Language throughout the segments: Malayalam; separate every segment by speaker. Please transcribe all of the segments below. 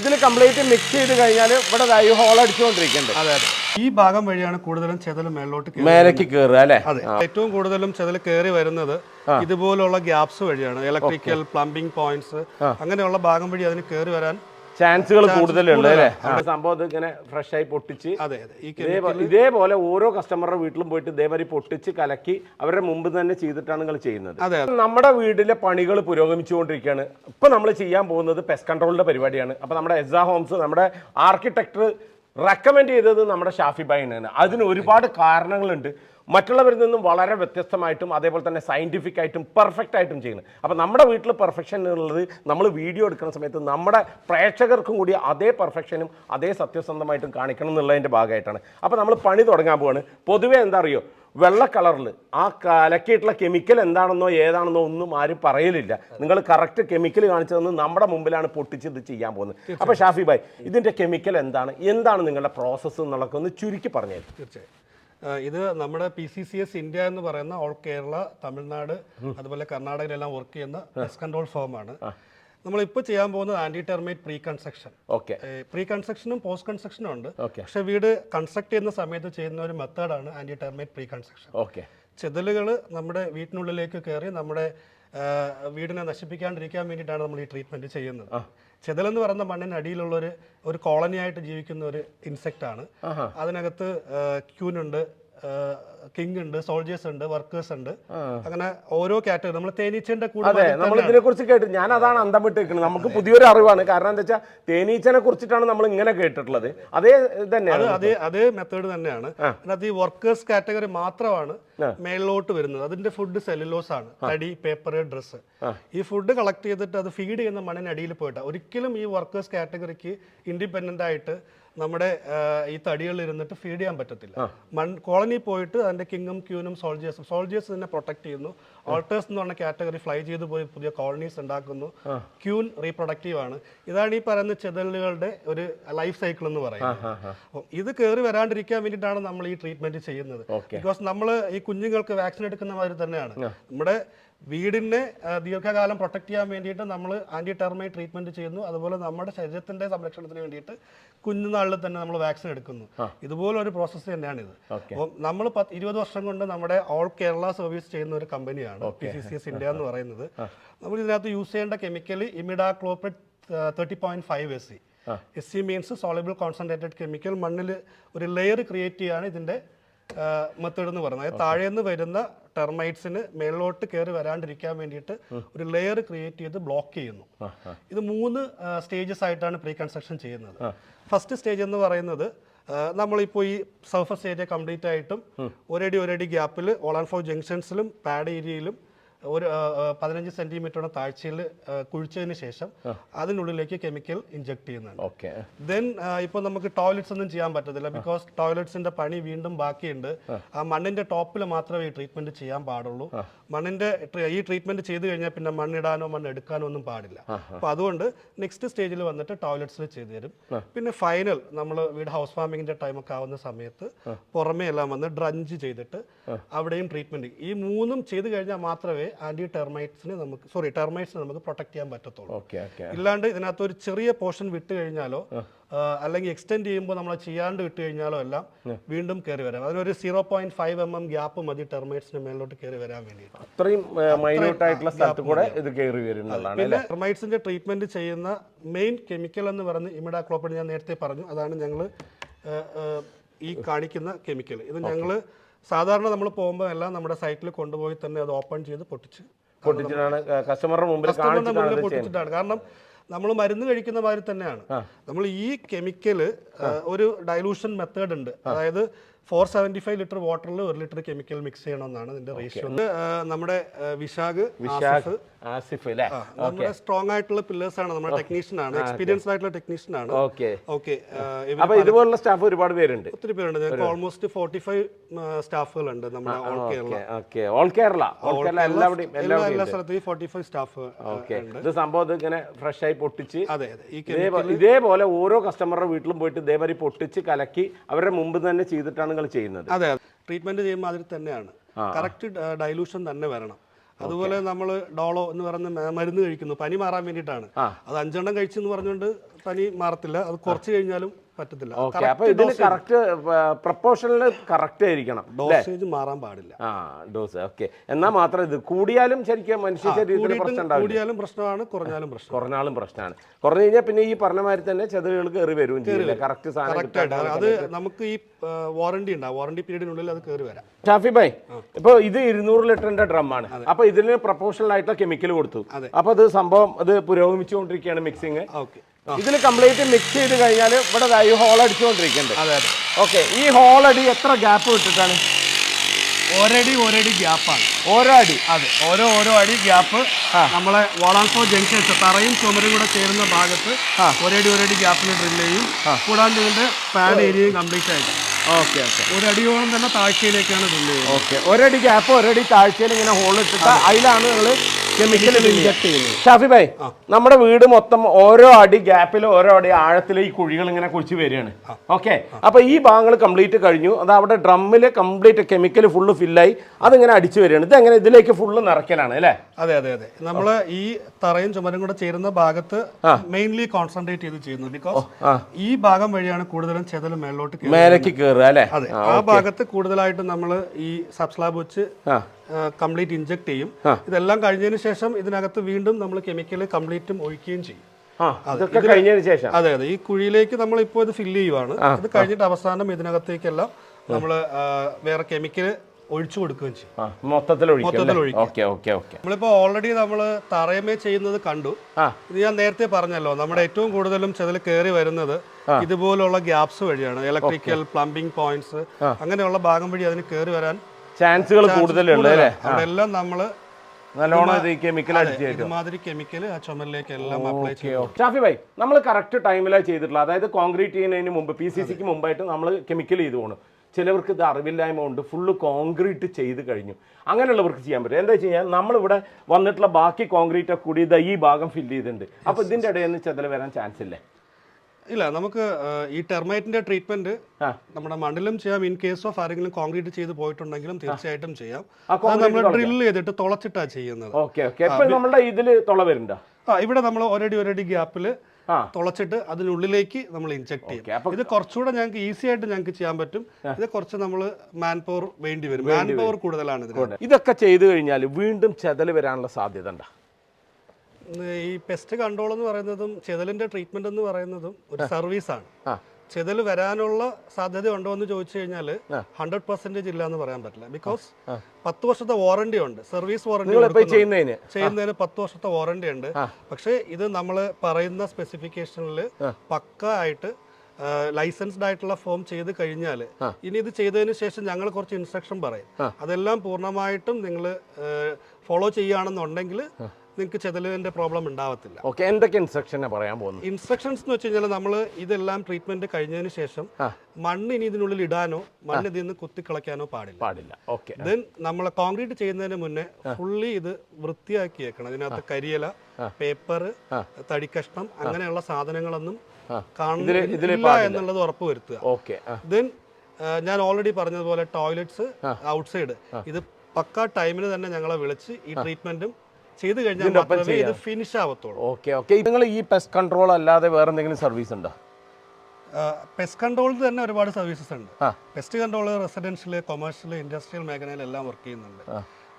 Speaker 1: ഇതിൽ കംപ്ലീറ്റ് മിക്സ് ചെയ്ത് കഴിഞ്ഞാൽ ഇവിടെ ഈ ഹോൾ അടിച്ചുകൊണ്ടിരിക്കുന്നുണ്ട്.
Speaker 2: അതെ ഈ ഭാഗം വഴിയാണ് കൂടുതലും ചെതൽ മേളിലോട്ട്.
Speaker 1: മേലേക്ക് കയറുക അല്ലേ?
Speaker 2: അതെ. ഏറ്റവും കൂടുതലും ചെതൽ കയറി വരുന്നത് ഇതുപോലുള്ള ഗ്യാപ്സ് വഴിയാണ്. ഇലക്ട്രിക്കൽ പ്ലംബിംഗ് പോയിന്റ്സ് അങ്ങനെയുള്ള ഭാഗം വഴി അതിന് കയറി വരാൻ
Speaker 1: ചാൻസുകൾ കൂടുതലുണ്ട് അല്ലേ? സംഭവം ഇങ്ങനെ ഫ്രഷ് ആയി പൊട്ടിച്ച് ഇതേപോലെ ഓരോ കസ്റ്റമറുടെ വീട്ടിലും പോയിട്ട് ഇതേമാതിരി പൊട്ടിച്ച് കലക്കി അവരുടെ മുമ്പ് തന്നെ ചെയ്തിട്ടാണ് നിങ്ങൾ ചെയ്യുന്നത്. നമ്മുടെ വീട്ടിലെ പണികൾ പുരോഗമിച്ചുകൊണ്ടിരിക്കുകയാണ്. ഇപ്പൊ നമ്മൾ ചെയ്യാൻ പോകുന്നത് പെസ്റ്റ് കൺട്രോളിന്റെ പരിപാടിയാണ്. അപ്പൊ നമ്മുടെ എസ്ആ ഹോംസ് നമ്മുടെ ആർക്കിടെക്ടർ റെക്കമെൻഡ് ചെയ്തത് നമ്മുടെ ഷാഫി ഭായിനാണ് അതിന് ഒരുപാട് കാരണങ്ങളുണ്ട്. മറ്റുള്ളവരിൽ നിന്നും വളരെ വ്യത്യസ്തമായിട്ടും അതേപോലെ തന്നെ സയന്റിഫിക് ആയിട്ടും പെർഫെക്റ്റ് ആയിട്ടും ചെയ്യുന്നത് അപ്പോൾ നമ്മുടെ വീട്ടിൽ പെർഫെക്ഷൻ ഉള്ളത് നമ്മൾ വീഡിയോ എടുക്കുന്ന സമയത്ത് നമ്മുടെ പ്രേക്ഷകർക്കും കൂടി അതേ പെർഫെക്ഷനും അതേ സത്യസന്ധമായിട്ടും കാണിക്കണം എന്നുള്ളതിന്റെ ഭാഗമായിട്ടാണ്. അപ്പോൾ നമ്മൾ പണി തുടങ്ങാൻ പോവാണ്. പൊതുവേ എന്താ അറിയോ? വെള്ള കളറിൽ ആ കലക്കിയിട്ടുള്ള കെമിക്കൽ എന്താണെന്നോ ഏതാണെന്നോ ഒന്നും ആരും പറയലില്ല. നിങ്ങൾ കറക്റ്റ് കെമിക്കൽ കാണിച്ചതെന്ന് നമ്മുടെ മുമ്പിലാണ് പൊട്ടിച്ച് ഇത് ചെയ്യാൻ പോകുന്നത്. അപ്പോൾ ഷാഫി ഭായ് ഇതിന്റെ കെമിക്കൽ എന്താണ്? എന്താണ് നിങ്ങളുടെ പ്രോസസ്സ് എന്നുള്ളതൊക്കെ ഒന്ന് ചുരുക്കി പറഞ്ഞു
Speaker 2: തീർച്ചയായും. ഇത് നമ്മുടെ P C C S India എന്ന് പറയുന്ന ഓൾ കേരള തമിഴ്നാട് അതുപോലെ കർണാടകയിലെല്ലാം വർക്ക് ചെയ്യുന്ന പെസ്റ്റ് കൺട്രോൾ ഫോമാണ് നമ്മളിപ്പോൾ ചെയ്യാൻ പോകുന്നത് anti termite pre construction
Speaker 1: okay
Speaker 2: pre കൺസ്ട്രക്ഷനും post കൺസ്ട്രക്ഷനും ഉണ്ട് പക്ഷേ വീട് കൺസ്ട്രക്ട് ചെയ്യുന്ന സമയത്ത് ചെയ്യുന്ന ഒരു മെത്തേഡാണ് anti termite pre construction
Speaker 1: okay
Speaker 2: ചെതലുകൾ നമ്മുടെ വീട്ടിനുള്ളിലേക്ക് കയറി നമ്മുടെ വീടിനെ നശിപ്പിക്കാണ്ടിരിക്കാൻ വേണ്ടിയിട്ടാണ് നമ്മൾ ഈ ട്രീറ്റ്മെന്റ് ചെയ്യുന്നത്. ചെതൽ എന്ന് പറയുന്ന മണ്ണിന് അടിയിലുള്ള ഒരു ഒരു കോളനിയായിട്ട് ജീവിക്കുന്ന ഒരു ഇൻസെക്റ്റ് ആണ്. അതിനകത്ത് ക്യൂൻ ഉണ്ട് കിങ് ഉണ്ട് സോൾജേഴ്സ് ഉണ്ട് വർക്കേഴ്സ് ഉണ്ട്. അങ്ങനെ ഓരോ കാറ്റഗറി നമ്മൾ തേനീച്ചന്റെ കൂടെ
Speaker 1: അതെ നമ്മൾ ഇതിനെ കുറിച്ച് കേട്ടു ഞാൻ അതാണ് അന്തം വിട്ട് നിൽക്കുന്നത് നമുക്ക് പുതിയൊരു അറിവാണ്. കാരണം എന്താ വെച്ചാൽ തേനീച്ചനെ കുറിച്ചിട്ടാണ് നമ്മൾ ഇങ്ങനെ കേട്ടിട്ടുള്ളത്. അതേ തന്നെയാണ്
Speaker 2: അത് അതേ അതേ മെത്തേഡ് തന്നെയാണ്. അതിനകത്ത് ഈ വർക്കേഴ്സ് കാറ്റഗറി മാത്രമാണ് മേളിലോട്ട് വരുന്നത്. അതിന്റെ ഫുഡ് സെല്ലുലോസ് ആണ്. തടി പേപ്പർ ഡ്രസ്സ് ഈ ഫുഡ് കളക്ട് ചെയ്തിട്ട് അത് ഫീഡ് ചെയ്യുന്ന മണ്ണിന് അടിയിൽ പോയിട്ട്. ഒരിക്കലും ഈ വർക്കേഴ്സ് കാറ്റഗറിക്ക് ഇൻഡിപെൻഡന്റ് ആയിട്ട് നമ്മുടെ ഈ തടികളിൽ ഇരുന്നിട്ട് ഫീഡ് ചെയ്യാൻ പറ്റത്തില്ല. മൺ കോളനി പോയിട്ട് അതിന്റെ കിങ്ങും ക്യൂനും സോൾജേഴ്സും സോൾജേഴ്സ് തന്നെ പ്രൊട്ടക്ട് ചെയ്യുന്നു. ഓൾട്ടേഴ്സ് എന്ന് പറഞ്ഞ കാറ്റഗറി ഫ്ലൈ ചെയ്ത് പോയി പുതിയ കോളനീസ് ഉണ്ടാക്കുന്നു. ക്യൂൻ റീപ്രൊഡക്റ്റീവ് ആണ്. ഇതാണ് ഈ പറയുന്ന ചെതലുകളുടെ ഒരു ലൈഫ് സൈക്കിൾ എന്ന് പറയുന്നത്. അപ്പം ഇത് കയറി വരാണ്ടിരിക്കാൻ വേണ്ടിയിട്ടാണ് നമ്മൾ ഈ ട്രീറ്റ്മെന്റ് ചെയ്യുന്നത്. ബിക്കോസ് നമ്മൾ ഈ കുഞ്ഞുങ്ങൾക്ക് വാക്സിൻ എടുക്കുന്ന മാതിരി തന്നെയാണ്. നമ്മുടെ വീടിനെ ദീർഘകാലം പ്രൊട്ടക്ട് ചെയ്യാൻ വേണ്ടിയിട്ട് നമ്മൾ ആന്റി ടെർമൈറ്റ് ട്രീറ്റ്മെന്റ് ചെയ്യുന്നു. അതുപോലെ നമ്മുടെ ശരീരത്തിന്റെ സംരക്ഷണത്തിന് വേണ്ടിയിട്ട് കുഞ്ഞുനാളിൽ തന്നെ നമ്മൾ വാക്സിൻ എടുക്കുന്നു. ഇതുപോലെ ഒരു പ്രോസസ്സ് തന്നെയാണ് ഇത് അപ്പോൾ നമ്മൾ പത്ത് ഇരുപത് വർഷം കൊണ്ട് നമ്മുടെ ഓൾ കേരള സർവീസ് ചെയ്യുന്ന ഒരു കമ്പനിയാണ് P C C S India എന്ന് പറയുന്നത്. നമ്മൾ ഇതിനകത്ത് യൂസ് ചെയ്യേണ്ട chemical imidacloprid thirty point five S C S C means soluble concentrated chemical മണ്ണിൽ ഒരു ലെയർ ക്രിയേറ്റ് ചെയ്യാണ് ഇതിന്റെ മെത്തേഡ് എന്ന് പറയുന്നത്. അതായത് താഴെ നിന്ന് വരുന്ന ടെർമൈറ്റ്സിന് മേളിലോട്ട് കയറി വരാണ്ടിരിക്കാൻ വേണ്ടിയിട്ട് ഒരു ലെയർ ക്രിയേറ്റ് ചെയ്ത് ബ്ലോക്ക് ചെയ്യുന്നു. ഇത് മൂന്ന് സ്റ്റേജസ് ആയിട്ടാണ് പ്രീ കൺസ്ട്രക്ഷൻ ചെയ്യുന്നത് ഫസ്റ്റ് സ്റ്റേജ് എന്ന് പറയുന്നത് നമ്മളിപ്പോൾ ഈ സർഫസ് ഏരിയ കംപ്ലീറ്റ് ആയിട്ടും ഒരടി ഒരടി ഗ്യാപ്പിൽ ഓൾ ആൻഡ് ഫോർ ജംഗ്ഷൻസിലും പാഡ് ഏരിയയിലും ഒരു പതിനഞ്ച് സെന്റിമീറ്ററുടെ താഴ്ചയിൽ കുഴിച്ചതിന് ശേഷം അതിനുള്ളിലേക്ക് കെമിക്കൽ ഇഞ്ചെക്ട് ചെയ്യുന്നുണ്ട്.
Speaker 1: ഓക്കെ.
Speaker 2: ദെൻ ഇപ്പോൾ നമുക്ക് ടോയ്ലറ്റ്സ് ഒന്നും ചെയ്യാൻ പറ്റത്തില്ല. ബിക്കോസ് ടോയ്ലറ്റ്സിന്റെ പണി വീണ്ടും ബാക്കിയുണ്ട്. ആ. മണ്ണിന്റെ ടോപ്പിൽ മാത്രമേ ഈ ട്രീറ്റ്മെന്റ് ചെയ്യാൻ പാടുള്ളൂ. മണ്ണിന്റെ ഈ ട്രീറ്റ്മെന്റ് ചെയ്തു കഴിഞ്ഞാൽ പിന്നെ മണ്ണിടാനോ മണ്ണ് എടുക്കാനോ ഒന്നും പാടില്ല. അപ്പൊ അതുകൊണ്ട് നെക്സ്റ്റ് സ്റ്റേജിൽ വന്നിട്ട് ടോയ്ലറ്റ്സിൽ ചെയ്തു തരും. പിന്നെ ഫൈനൽ നമ്മൾ വീട് ഹൗസ് ഫാമിങ്ങിന്റെ ടൈമൊക്കെ ആവുന്ന സമയത്ത് പുറമേ എല്ലാം വന്ന് ഡ്രഞ്ച് ചെയ്തിട്ട് അവിടെയും ട്രീറ്റ്മെന്റ് ഈ മൂന്നും ചെയ്തു കഴിഞ്ഞാൽ മാത്രമേ ആന്റി ടെർമൈറ്റ്സിന് നമുക്ക് സോറി ടെർമൈറ്റ്സിനെ നമുക്ക് പ്രൊട്ടക്ട് ചെയ്യാൻ പറ്റത്തുള്ളൂ. ഇല്ലാണ്ട് ഇതിനകത്ത് ഒരു ചെറിയ പോർഷൻ വിട്ട് കഴിഞ്ഞാലോ അല്ലെങ്കിൽ എക്സ്റ്റെൻഡ് ചെയ്യുമ്പോൾ നമ്മൾ ചെയ്യാണ്ട് വിട്ട് കഴിഞ്ഞാലോ എല്ലാം വീണ്ടും കയറി വരാം. അതിനൊരു zero point five M M gap മതി ടെർമൈറ്റ്സിന് മേലോട്ട് കയറി വരാൻ വേണ്ടിയിട്ട്.
Speaker 1: അത്രയും സ്ഥലത്ത് കൂടെ ഇത് കയറി
Speaker 2: പിന്നെ ടെർമൈറ്റ്സിന്റെ ട്രീറ്റ്മെന്റ് ചെയ്യുന്ന മെയിൻ കെമിക്കൽ എന്ന് പറയുന്നത് ഇമിഡാക്ലോപ്പിഡ് ഞാൻ നേരത്തെ പറഞ്ഞു. അതാണ് ഞങ്ങൾ ഈ കാണിക്കുന്ന കെമിക്കൽ ഇത് ഞങ്ങൾ സാധാരണ നമ്മൾ പോകുമ്പോൾ എല്ലാം നമ്മുടെ സൈറ്റിൽ കൊണ്ടുപോയി തന്നെ അത് ഓപ്പൺ ചെയ്ത് പൊട്ടിച്ച്
Speaker 1: പൊട്ടിച്ചിട്ടാണ് കസ്റ്റമറുടെ മുമ്പിൽ
Speaker 2: കസ്റ്റമറിന്റെ
Speaker 1: കാണിച്ചിട്ടാണ്
Speaker 2: മുന്നിൽ പൊട്ടിച്ചിട്ടാണ്. കാരണം നമ്മൾ മരുന്ന് കഴിക്കുന്ന മാതിരി തന്നെയാണ്. നമ്മൾ ഈ കെമിക്കൽ ഒരു ഡൈലൂഷൻ മെത്തേഡ് ഉണ്ട്. അതായത് ഫോർ സെവന്റി ഫൈവ് ലിറ്റർ വാട്ടറിൽ ഒരു ലിറ്റർ കെമിക്കൽ മിക്സ് ചെയ്യണമെന്നാണ് ഇതിന്റെ റേഷ്യോ. നമ്മുടെ വിശാഖ് വിശാഖ് ആസിഫ്. നമ്മുടെ സ്ട്രോങ് ആയിട്ടുള്ള പില്ലേഴ്സ് ആണ് നമ്മുടെ ടെക്നീഷ്യൻ ആണ് എക്സ്പീരിയൻസ്ഡ് ആയിട്ടുള്ള ടെക്നീഷ്യൻ ആണ്
Speaker 1: ഓക്കെ
Speaker 2: ഓക്കെ
Speaker 1: ഇതുപോലുള്ള സ്റ്റാഫ് ഒരുപാട് പേരുണ്ട്.
Speaker 2: ഒത്തിരി പേരുണ്ട്. ഞങ്ങൾക്ക് ഓൾമോസ്റ്റ് ഫോർട്ടി ഫൈവ് സ്റ്റാഫുകളുണ്ട് നമ്മുടെ all Kerala.
Speaker 1: Okay. All Kerala. All Kerala എല്ലാവിടെയും
Speaker 2: എല്ലാ സ്ഥലത്തും ഫോർട്ടി ഫൈവ് സ്റ്റാഫ്
Speaker 1: ഓക്കെ. ഇത് സംഭവം ഇങ്ങനെ ഫ്രഷ് ആയി പൊട്ടിച്ച്
Speaker 2: അതെ
Speaker 1: ഇതേപോലെ ഓരോ കസ്റ്റമറുടെ വീട്ടിലും പോയിട്ട് ഇതേമാതിരി പൊട്ടിച്ച് കലക്കി അവരുടെ മുമ്പ് തന്നെ ചെയ്തിട്ടാണ് നിങ്ങൾ ചെയ്യുന്നത്.
Speaker 2: അതെ അതെ. ട്രീറ്റ്മെന്റ് ചെയ്യുമ്പോൾ അതിൽ തന്നെയാണ് കറക്റ്റ് ഡൈലൂഷൻ തന്നെ വരണം. അതുപോലെ നമ്മൾ ഡോളോ എന്ന് പറയുന്ന മരുന്ന് കഴിക്കുന്നു. പനി മാറാൻ വേണ്ടിയിട്ടാണ്. അത് അഞ്ചെണ്ണം കഴിച്ചെന്ന് പറഞ്ഞുകൊണ്ട് പനി മാറത്തില്ല. അത് കുറച്ച് കഴിഞ്ഞാലും പറ്റത്തില്ല.
Speaker 1: ഓക്കെ അപ്പൊ ഇതിന് കറക്റ്റ് പ്രപ്പോർഷനിൽ കറക്റ്റ് ആയിരിക്കണം
Speaker 2: ഡോസേജ് മാറാൻ പാടില്ല.
Speaker 1: ആ ഡോസ് ഓക്കെ എന്നാൽ മാത്രം ഇത് കൂടിയാലും ശരിക്കും മനുഷ്യ ശരീരത്തിന് പ്രശ്നം
Speaker 2: കൂടിയാലും പ്രശ്നമാണ് കുറഞ്ഞാലും പ്രശ്നം
Speaker 1: കുറഞ്ഞാലും പ്രശ്നമാണ്. കുറഞ്ഞു കഴിഞ്ഞാൽ പിന്നെ ഈ പറഞ്ഞ മാതിരി തന്നെ ചെതലുകൾ കയറി വരും. ചെയ്യില്ല കറക്റ്റ് സാധനം
Speaker 2: അത് നമുക്ക് ഈ വാറണ്ടി ഉണ്ടാവും. വാറണ്ടി പീരീഡിനുള്ളിൽ അത് കയറി വരാം.
Speaker 1: ഷാഫി ഭായ് ഇപ്പൊ ഇത് ഇരുന്നൂറ് ലിറ്ററിന്റെ ഡ്രം ആണ്. അപ്പൊ ഇതിന് പ്രൊപ്പോഷണൽ ആയിട്ടുള്ള കെമിക്കൽ കൊടുത്തു. അപ്പൊ അത് സംഭവം അത് പുരോഗമിച്ചുകൊണ്ടിരിക്കുകയാണ് മിക്സിങ്
Speaker 2: ഓക്കെ
Speaker 1: ഇതിൽ കംപ്ലീറ്റ് മിക്സ് ചെയ്ത് കഴിഞ്ഞാൽ ഇവിടെ ഈ ഹോൾ അടിച്ചുകൊണ്ടിരിക്കുന്നുണ്ട്.
Speaker 2: അതെ അതെ.
Speaker 1: ഓക്കെ ഈ ഹോൾ അടി എത്ര ഗ്യാപ്പ് വിട്ടിട്ടാണ്
Speaker 2: ഒരടി ഒരടി ഗ്യാപ്പാണ്
Speaker 1: ഓരോ അടി.
Speaker 2: അതെ ഓരോ ഓരോ അടി ഗ്യാപ്പ് നമ്മളെ വളാൻഫോ ജംഗ്ഷൻ തറയും ചുമരും കൂടെ ചേരുന്ന ഭാഗത്ത് ഒരടി ഒരടി ഗ്യാപ്പിൽ ഡ്രിൽ ചെയ്യും. കൂടാണ്ട് ഇതിന്റെ പാൻ ഏരിയയും കംപ്ലീറ്റ് ആയിട്ട്.
Speaker 1: ഓക്കെ ഓക്കെ
Speaker 2: ഒരടിയോളം തന്നെ താഴ്ചയിലേക്കാണ് ഡ്രിൽ ചെയ്യുന്നത്.
Speaker 1: ഓക്കെ ഒരടി ഗ്യാപ്പ് ഒരടി താഴ്ചയിൽ ഇങ്ങനെ ഹോൾ ഇട്ടിട്ട് അതിലാണ് നിങ്ങൾ കെമിക്കൽ ഇഞ്ചക്ട് ചെയ്യുന്നത് ഷാഫി ഭായ് നമ്മുടെ വീട് മൊത്തം ഓരോ അടി ഗ്യാപ്പിൽ ഓരോ അടി ആഴത്തിൽ ഈ കുഴികൾ ഇങ്ങനെ കുഴിച്ച് വരികയാണ്. ഓക്കെ? അപ്പൊ ഈ ഭാഗങ്ങൾ കംപ്ലീറ്റ് കഴിഞ്ഞു. അത് അവിടെ ഡ്രമ്മിൽ കംപ്ലീറ്റ് കെമിക്കൽ ഫുള്ള് ഫില്ലായി അതിങ്ങനെ അടിച്ചു വരികയാണ്. ഇത് എങ്ങനെ ഇതിലേക്ക് ഫുള്ള് നിറയ്ക്കലാണ് അല്ലേ?
Speaker 2: അതെ അതെ അതെ. നമ്മൾ ഈ തറയും ചുമരും കൂടെ ചേരുന്ന ഭാഗത്ത് മെയിൻലി കോൺസെൻട്രേറ്റ് ചെയ്ത് ചെയ്യുന്നത് ബിക്കോസ് ഈ ഭാഗം വഴിയാണ് കൂടുതലും ചെതൽ മേലോട്ട്.
Speaker 1: മേലേക്ക് കയറുക അല്ലേ?
Speaker 2: അതെ. ആ ഭാഗത്ത് കൂടുതലായിട്ട് നമ്മൾ ഈ സബ്സ്ലാബ് വെച്ച് കംപ്ലീറ്റ് ഇഞ്ചെക്ട് ചെയ്യും. ഇതെല്ലാം കഴിഞ്ഞതിന് ശേഷം ഇതിനകത്ത് വീണ്ടും നമ്മൾ കെമിക്കൽ കംപ്ലീറ്റും ഒഴിക്കുകയും ചെയ്യും.
Speaker 1: കഴിഞ്ഞതിന് ശേഷം.
Speaker 2: അതെ അതെ. ഈ കുഴിയിലേക്ക് നമ്മൾ ഇപ്പോൾ ഇത് ഫില്ല് ചെയ്യുവാണ്. ഇത് കഴിഞ്ഞിട്ട് അവസാനം ഇതിനകത്തേക്കെല്ലാം നമ്മൾ വേറെ കെമിക്കൽ ഒഴിച്ചു കൊടുക്കുകയും ചെയ്യും.
Speaker 1: മൊത്തത്തിൽ ഒഴിക്കും
Speaker 2: മൊത്തത്തിൽ
Speaker 1: ഓക്കെ
Speaker 2: ഓൾറെഡി നമ്മൾ തറയമേ ചെയ്യുന്നത് കണ്ടു. ഇത് ഞാൻ നേരത്തെ പറഞ്ഞല്ലോ നമ്മുടെ ഏറ്റവും കൂടുതലും ചെതൽ കയറി വരുന്നത് ഇതുപോലുള്ള ഗ്യാപ്സ് വഴിയാണ്. ഇലക്ട്രിക്കൽ പ്ലംബിംഗ് പോയിന്റ്സ് അങ്ങനെയുള്ള ഭാഗം വഴി അതിന് കയറി വരാൻ
Speaker 1: ചാൻസുകൾ കൂടുതലുണ്ട് അല്ലേ?
Speaker 2: അവിടെ നമ്മൾ
Speaker 1: നല്ലോണം കെമിക്കൽ
Speaker 2: ആ ചുമലിലേക്ക് എല്ലാം അപ്ലൈ ചെയ്യും
Speaker 1: ഷാഫി ഭായ് നമ്മൾ കറക്റ്റ് ടൈമിലാണ് ചെയ്തിട്ടുള്ളത്. അതായത് കോൺക്രീറ്റ് ചെയ്യുന്നതിന് മുമ്പ് പി സി സിക്ക് മുമ്പായിട്ട് നമ്മൾ കെമിക്കൽ ചെയ്തു പോകണം ചിലവർക്ക് ഇത് അറിവില്ലായ്മ കൊണ്ട് ഫുള്ള് കോൺക്രീറ്റ് ചെയ്ത് കഴിഞ്ഞു. അങ്ങനെയുള്ളവർക്ക് ചെയ്യാൻ പറ്റും. എന്താ വെച്ച് കഴിഞ്ഞാൽ നമ്മളിവിടെ വന്നിട്ടുള്ള ബാക്കി കോൺക്രീറ്റ് കൂടി ഇതാ ഈ ഭാഗം ഫില്ല് ചെയ്തിട്ടുണ്ട്. അപ്പോൾ ഇതിന്റെ ഇടയിൽ നിന്ന് ചെതൽ വരാൻ ചാൻസ് ഇല്ലേ?
Speaker 2: ഇല്ല നമുക്ക് ഈ ടെർമൈറ്റിന്റെ ട്രീറ്റ്മെന്റ്. നമ്മുടെ മണ്ണിലും ചെയ്യാം. ഇൻ കേസ് ഓഫ് ആരെങ്കിലും കോൺക്രീറ്റ് ചെയ്ത് പോയിട്ടുണ്ടെങ്കിലും തീർച്ചയായിട്ടും ചെയ്യാം. അത് നമ്മൾ ഡ്രിൽ ചെയ്തിട്ട് തുളച്ചിട്ടാ ചെയ്യുന്നത്.
Speaker 1: നമ്മുടെ ഇതിൽ തുള വരുന്നുണ്ടോ?
Speaker 2: ആ ഇവിടെ നമ്മൾ ഒരടി ഒരടി ഗ്യാപ്പിൽ തുളച്ചിട്ട് അതിനുള്ളിലേക്ക് നമ്മൾ
Speaker 1: ഇൻജെക്ട്
Speaker 2: ചെയ്യും. ഇത് കുറച്ചുകൂടെ ഞങ്ങൾക്ക് ഈസി ആയിട്ട് ഞങ്ങൾക്ക് ചെയ്യാൻ പറ്റും. ഇത് കുറച്ച് നമ്മൾ മാൻ പവർ വേണ്ടി വരും. മാൻ പവർ കൂടുതലാണ്
Speaker 1: ഇതൊക്കെ ചെയ്തു കഴിഞ്ഞാൽ വീണ്ടും ചെതൽ വരാനുള്ള സാധ്യത ഉണ്ടോ?
Speaker 2: ഈ പെസ്റ്റ് കൺട്രോൾ എന്ന് പറയുന്നതും ചെതലിന്റെ ട്രീറ്റ്മെന്റ് എന്ന് പറയുന്നതും ഒരു സർവീസാണ്
Speaker 1: ആണ്.
Speaker 2: ചെതൽ വരാനുള്ള സാധ്യത ഉണ്ടോ എന്ന് ചോദിച്ചു കഴിഞ്ഞാൽ ഹൺഡ്രഡ് പെർസെന്റേജ് ഇല്ല എന്ന് പറയാൻ പറ്റില്ല. ബിക്കോസ് പത്ത് വർഷത്തെ വാറണ്ടി ഉണ്ട്. സർവീസ് വാറണ്ടി
Speaker 1: ചെയ്യുന്നതിന്?
Speaker 2: പത്ത് വർഷത്തെ വാറണ്ടി ഉണ്ട്. പക്ഷേ ഇത് നമ്മൾ പറയുന്ന സ്പെസിഫിക്കേഷനിൽ പക്ക ആയിട്ട് ലൈസൻസ്ഡ് ആയിട്ടുള്ള ഫോം ചെയ്ത് കഴിഞ്ഞാൽ ഇനി ഇത് ചെയ്തതിന് ശേഷം ഞങ്ങൾ കുറച്ച് ഇൻസ്ട്രക്ഷൻ പറയും. അതെല്ലാം പൂർണമായിട്ടും നിങ്ങൾ ഫോളോ ചെയ്യുകയാണെന്നുണ്ടെങ്കിൽ നിങ്ങൾക്ക് ചെതലിന്റെ പ്രോബ്ലം ഉണ്ടാവത്തില്ല.
Speaker 1: ഓക്കെ എന്തൊക്കെ ഇൻസ്ട്രക്ഷനെ പറയാൻ പോകുന്നത്?
Speaker 2: ഇൻസ്ട്രക്ഷൻസ് എന്ന് വെച്ച് കഴിഞ്ഞാൽ നമ്മൾ ഇതെല്ലാം ട്രീറ്റ്മെന്റ് കഴിഞ്ഞതിന് ശേഷം മണ്ണ് ഇനി ഇതിനുള്ളിൽ ഇടാനോ മണ്ണ് ഇതിൽ നിന്ന് കുത്തിക്കളയ്ക്കാനോ പാടില്ല.
Speaker 1: പാടില്ല. ഓക്കെ
Speaker 2: ദെൻ നമ്മൾ കോൺക്രീറ്റ് ചെയ്യുന്നതിന് മുന്നേ ഫുള്ളി ഇത് വൃത്തിയാക്കി വെക്കണം ഇതിനകത്ത് കരിയില പേപ്പർ തടിക്കഷ്ണം അങ്ങനെയുള്ള സാധനങ്ങളൊന്നും കാണുന്നില്ല എന്നുള്ളത് ഉറപ്പ് വരുത്തുക
Speaker 1: ഓക്കെ
Speaker 2: ദെൻ ഞാൻ ഓൾറെഡി പറഞ്ഞതുപോലെ ടോയ്ലറ്റ്സ് ഔട്ട്സൈഡ് ഇത് പക്ക ടൈമിന് തന്നെ ഞങ്ങളെ വിളിച്ച് ഈ ട്രീറ്റ്മെന്റും ചെയ്ത് കഴിഞ്ഞാൽ മാത്രമേ ഇത് ഫിനിഷ് ആവത്തുള്ളൂ.
Speaker 1: ഓക്കെ ഓക്കെ നിങ്ങൾ ഈ പെസ്റ്റ് കൺട്രോൾ അല്ലാതെ വേറെ എന്തെങ്കിലും സർവീസ് ഉണ്ടോ?
Speaker 2: പെസ്റ്റ് കൺട്രോളിൽ തന്നെ ഒരുപാട് സർവീസസ് ഉണ്ട്. Pest control residential commercial industrial മേഖലയിലെല്ലാം work ചെയ്യുന്നുണ്ട്.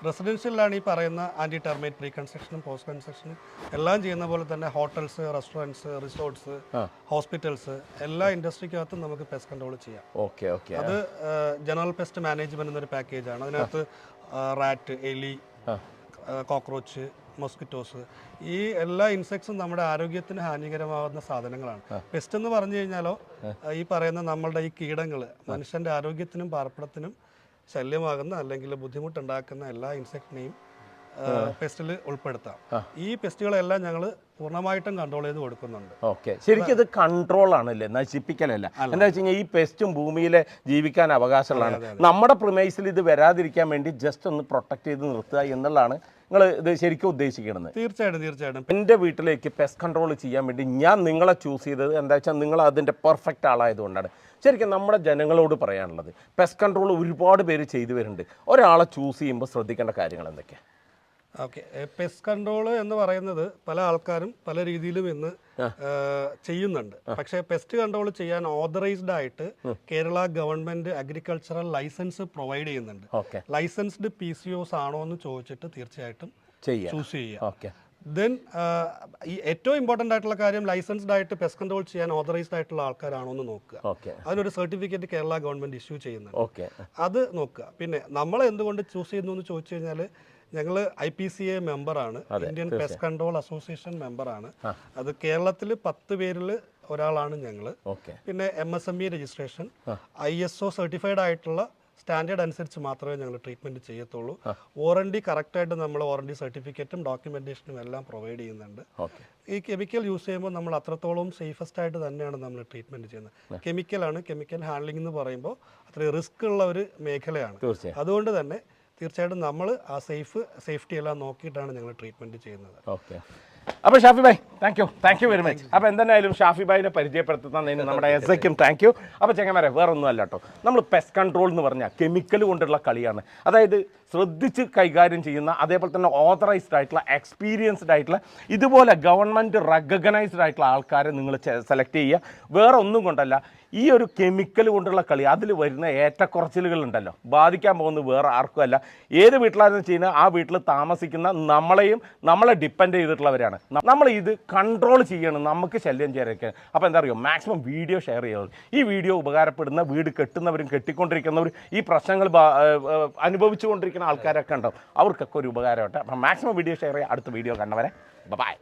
Speaker 2: റെസിഡൻഷ്യലിലാണ് ഈ പറയുന്ന ആന്റി ടെർമേറ്റ് പ്രീ കൺസ്ട്രക്ഷനും പോസ്റ്റ് കൺസ്ട്രക്ഷനും എല്ലാം ചെയ്യുന്ന പോലെ തന്നെ ഹോട്ടൽസ് റെസ്റ്റോറന്റ്സ് റിസോർട്ട്സ് ഹോസ്പിറ്റൽസ് എല്ലാ ഇൻഡസ്ട്രിക്കകത്തും നമുക്ക് പെസ്റ്റ് കൺട്രോൾ ചെയ്യാം.
Speaker 1: ഓക്കെ ഓക്കെ
Speaker 2: അത് ജനറൽ പെസ്റ്റ് മാനേജ്മെന്റ് എന്നൊരു പാക്കേജാണ് അതിനകത്ത് റാറ്റ് എലി കോക്രോച്ച് മൊസ്കിറ്റോസ് ഈ എല്ലാ ഇൻസെക്ട്സും നമ്മുടെ ആരോഗ്യത്തിന് ഹാനികരമാകുന്ന സാധനങ്ങളാണ്. പെസ്റ്റ് എന്ന് പറഞ്ഞു കഴിഞ്ഞാലോ ഈ പറയുന്ന നമ്മളുടെ ഈ കീടങ്ങൾ മനുഷ്യന്റെ ആരോഗ്യത്തിനും പാർപ്പിടത്തിനും ശല്യമാകുന്ന അല്ലെങ്കിൽ ബുദ്ധിമുട്ടുണ്ടാക്കുന്ന എല്ലാ ഇൻസെക്റ്റിനെയും പെസ്റ്റിൽ ഉൾപ്പെടുത്താം. ഈ പെസ്റ്റുകളെല്ലാം ഞങ്ങൾ പൂർണമായിട്ടും കൺട്രോൾ ചെയ്ത് കൊടുക്കുന്നുണ്ട്.
Speaker 1: ഓക്കെ ശരിക്കും ഇത് കൺട്രോൾ ആണല്ലേ? നശിപ്പിക്കലല്ല എന്താ വെച്ച് കഴിഞ്ഞാൽ ഈ പെസ്റ്റും ഭൂമിയിലെ ജീവിക്കാൻ അവകാശമുള്ളതാണ് നമ്മുടെ പ്രിമൈസിൽ ഇത് വരാതിരിക്കാൻ വേണ്ടി ജസ്റ്റ് ഒന്ന് പ്രൊട്ടക്ട് ചെയ്ത് നിർത്തുക എന്നുള്ളതാണ് നിങ്ങൾ ഇത് ശരിക്കും ഉദ്ദേശിക്കുന്നത്
Speaker 2: തീർച്ചയായിട്ടും തീർച്ചയായിട്ടും.
Speaker 1: എന്റെ വീട്ടിലേക്ക് പെസ്റ്റ് കൺട്രോൾ ചെയ്യാൻ വേണ്ടി ഞാൻ നിങ്ങളെ ചൂസ് ചെയ്തത് എന്താ വെച്ചാൽ നിങ്ങൾ അതിന്റെ പെർഫെക്റ്റ് ആളായതുകൊണ്ടാണ് ശരിക്കും നമ്മുടെ ജനങ്ങളോട് പറയാനുള്ളത് പെസ്റ്റ് കൺട്രോൾ ഒരുപാട് പേര് ചെയ്തു വരുന്നുണ്ട്. ഒരാളെ ചൂസ് ചെയ്യുമ്പോൾ ശ്രദ്ധിക്കേണ്ട കാര്യങ്ങൾ എന്തൊക്കെയാണ്
Speaker 2: ഓക്കെ. പെസ്റ്റ് കൺട്രോൾ എന്ന് പറയുന്നത് പല ആൾക്കാരും പല രീതിയിലും ഇന്ന് ചെയ്യുന്നുണ്ട്. പക്ഷേ പെസ്റ്റ് കൺട്രോൾ ചെയ്യാൻ ഓതറൈസ്ഡ് ആയിട്ട് Kerala government agricultural licence provide ചെയ്യുന്നുണ്ട്. ലൈസൻസ്ഡ് പി സി ഒസ് ആണോ എന്ന് ചോദിച്ചിട്ട് തീർച്ചയായിട്ടും ചൂസ് ചെയ്യുക ദെൻ ഈ ഏറ്റവും ഇമ്പോർട്ടന്റ് ആയിട്ടുള്ള കാര്യം ലൈസൻസ്ഡ് ആയിട്ട് പെസ്റ്റ് കൺട്രോൾ ചെയ്യാൻ ഓതറൈസ്ഡ് ആയിട്ടുള്ള ആൾക്കാരാണോ എന്ന് നോക്കുക. അതിനൊരു സർട്ടിഫിക്കറ്റ് കേരള ഗവൺമെന്റ് ഇഷ്യൂ ചെയ്യുന്നുണ്ട്.
Speaker 1: ഓക്കെ.
Speaker 2: അത് നോക്കുക. പിന്നെ നമ്മൾ എന്തുകൊണ്ട് ചൂസ് ചെയ്യുന്നു എന്ന് ചോദിച്ചു കഴിഞ്ഞാൽ ഞങ്ങൾ ഐ പി സി എ മെമ്പറാണ്. ഇന്ത്യൻ പെസ്റ്റ് കൺട്രോൾ അസോസിയേഷൻ മെമ്പറാണ്. അത് കേരളത്തിൽ പത്ത് പേരിൽ ഒരാളാണ് ഞങ്ങൾ പിന്നെ M S M E registration I S O certified ആയിട്ടുള്ള സ്റ്റാൻഡേർഡ് അനുസരിച്ച് മാത്രമേ ഞങ്ങൾ ട്രീറ്റ്മെന്റ് ചെയ്യത്തുള്ളൂ. വാറണ്ടി കറക്റ്റായിട്ട് നമ്മൾ വാറണ്ടി സർട്ടിഫിക്കറ്റും ഡോക്യുമെന്റേഷനും എല്ലാം പ്രൊവൈഡ് ചെയ്യുന്നുണ്ട്. ഈ കെമിക്കൽ യൂസ് ചെയ്യുമ്പോൾ നമ്മൾ അത്രത്തോളം സേഫസ്റ്റ് ആയിട്ട് തന്നെയാണ് നമ്മൾ ട്രീറ്റ്മെന്റ് ചെയ്യുന്നത്. കെമിക്കലാണ് കെമിക്കൽ ഹാൻഡ്ലിംഗ് എന്ന് പറയുമ്പോൾ അത്രയും റിസ്ക് ഉള്ള ഒരു മേഖലയാണ്. അതുകൊണ്ട് തന്നെ തീർച്ചയായിട്ടും നമ്മൾ ആ സേഫ് സേഫ്റ്റി എല്ലാം നോക്കിയിട്ടാണ് ഞങ്ങൾ ട്രീറ്റ്മെന്റ് ചെയ്യുന്നത്.
Speaker 1: ഓക്കെ. അപ്പൊ Shafi bhai thank you thank you very much അപ്പൊ എന്തായാലും ഷാഫി ഭായിനെ പരിചയപ്പെടുത്തുന്നതിന് നമ്മുടെ എസ് ഐക്കും താങ്ക് യു അപ്പൊ ചെങ്ങന്മാരെ വേറെ ഒന്നും അല്ല കേട്ടോ നമ്മൾ പെസ്റ്റ് കൺട്രോൾ എന്ന് പറഞ്ഞാൽ കെമിക്കൽ കൊണ്ടുള്ള കളിയാണ്. അതായത് ശ്രദ്ധിച്ച് കൈകാര്യം ചെയ്യുന്ന അതേപോലെ തന്നെ ഓതറൈസ്ഡ് ആയിട്ടുള്ള എക്സ്പീരിയൻസ്ഡ് ആയിട്ടുള്ള ഇതുപോലെ ഗവൺമെന്റ് റെക്കഗ്നൈസ്ഡ് ആയിട്ടുള്ള ആൾക്കാരെ നിങ്ങൾ സെലക്ട് ചെയ്യുക. വേറെ ഒന്നും കൊണ്ടല്ല ഈ ഒരു കെമിക്കൽ കൊണ്ടുള്ള കളി അതിൽ വരുന്ന ഏറ്റക്കുറച്ചിലുകൾ ഉണ്ടല്ലോ ബാധിക്കാൻ പോകുന്നത് വേറെ ആർക്കും അല്ല. ഏത് വീട്ടിലാണെന്ന് ചെയ്യുന്ന ആ വീട്ടിൽ താമസിക്കുന്ന നമ്മളെയും നമ്മളെ ഡിപ്പെൻഡ് ചെയ്തിട്ടുള്ളവരാണ്. നമ്മൾ ഇത് കൺട്രോൾ ചെയ്യണം. നമുക്ക് ശല്യം ചെയ്യാനൊക്കെ അപ്പോൾ എന്താ അറിയോ? മാക്സിമം വീഡിയോ ഷെയർ ചെയ്യുന്നത് ഈ വീഡിയോ ഉപകാരപ്പെടുന്ന വീട് കെട്ടുന്നവരും കെട്ടിക്കൊണ്ടിരിക്കുന്നവരും ഈ പ്രശ്നങ്ങൾ അനുഭവിച്ചുകൊണ്ടിരിക്കുന്ന ആൾക്കാരൊക്കെ ഉണ്ടാവും. അവർക്കൊക്കെ ഒരു ഉപകാരമായിട്ട് അപ്പം മാക്സിമം വീഡിയോ ഷെയർ ചെയ്യുക അടുത്ത വീഡിയോ കണ്ടവരെ ബൈ